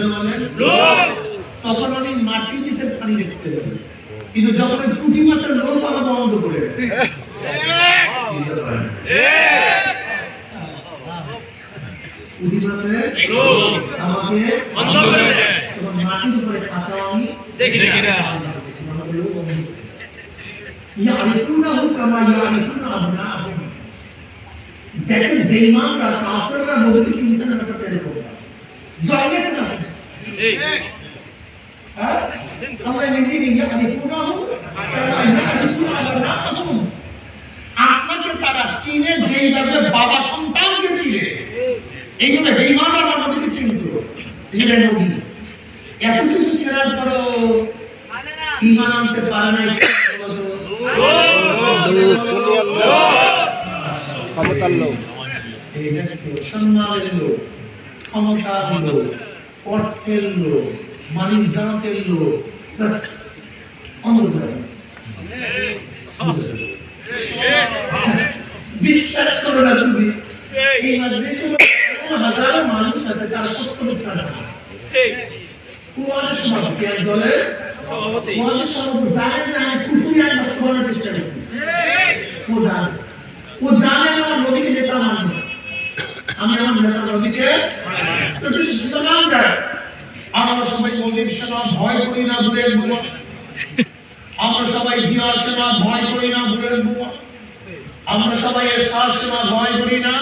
জোরে বলেন তখন উনি মাটির নিচে পানি দেখতে কিন্তু যখন পুঁটি মাছের লোক পাওয়া বন্ধ করে দেয়। মাছের আমাকে বন্ধ করে মাটির উপরে কাঁচা আমি দেখি না। ইয়ারিফুনাহু কামা ইয়ারিফুনা আবনাহুম দেখেন বেঈমানরা কাফেররা নবীকে চিন্তা না করতে এরকম জন্মের না। আমরা নিজে নিজে আপনাকে তারা চিনে যেইভাবে বাবা সন্তানকে চিনে। এইভাবে বেঈমানরা আমার নবীকে চিনত। এত কিছু চেনার পরেও ইমান আনতে পারে নাই ক্ষমতার লোক। এই সম্মানের লোক ক্ষমতার লোক। অর্থের জানাতের লোক ব্যাস, অনুদান। বিশ্বাস করো না তুমি। এই হাজারো মানুষ আছে তারা সত্য মিথ্যা জানে। না। সভাপতি এক দলের সভাপতি। সভাপতি জানে যে আমি কুকুরি আইন বাস্তবায়নের চেষ্টা করছি ও জানে। ও জানে আমার নদীকে যেতে মানবে। আমি আমার নেতা নদীকে একটু সিদ্ধ দেয়। আমরা সবাই মোদীর সেনা ভয় করি না দূরের বুয়া। আমরা সবাই জিয়ার সেনা ভয় করি না দূরের বুয়া। আমরা সবাই এরশাদ সেনা ভয় করি না।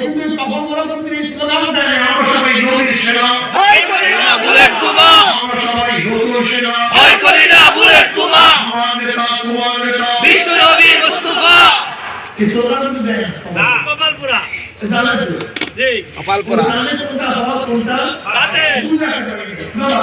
কিন্তু কখন বড় প্রতিনিধি স্লোগান দেয়। আমরা সবাই নদীর সেনা। ভয় করি না বুলেট বোমা। আমরা সবাই নতুন সেনা। ভয় করি না বুলেট বোমা। আমার নেতা তোমার নেতা। বিশ্ব নবী মুস্তাফা। এই স্লোগান দেয় না। কপালপুরা জানেন তো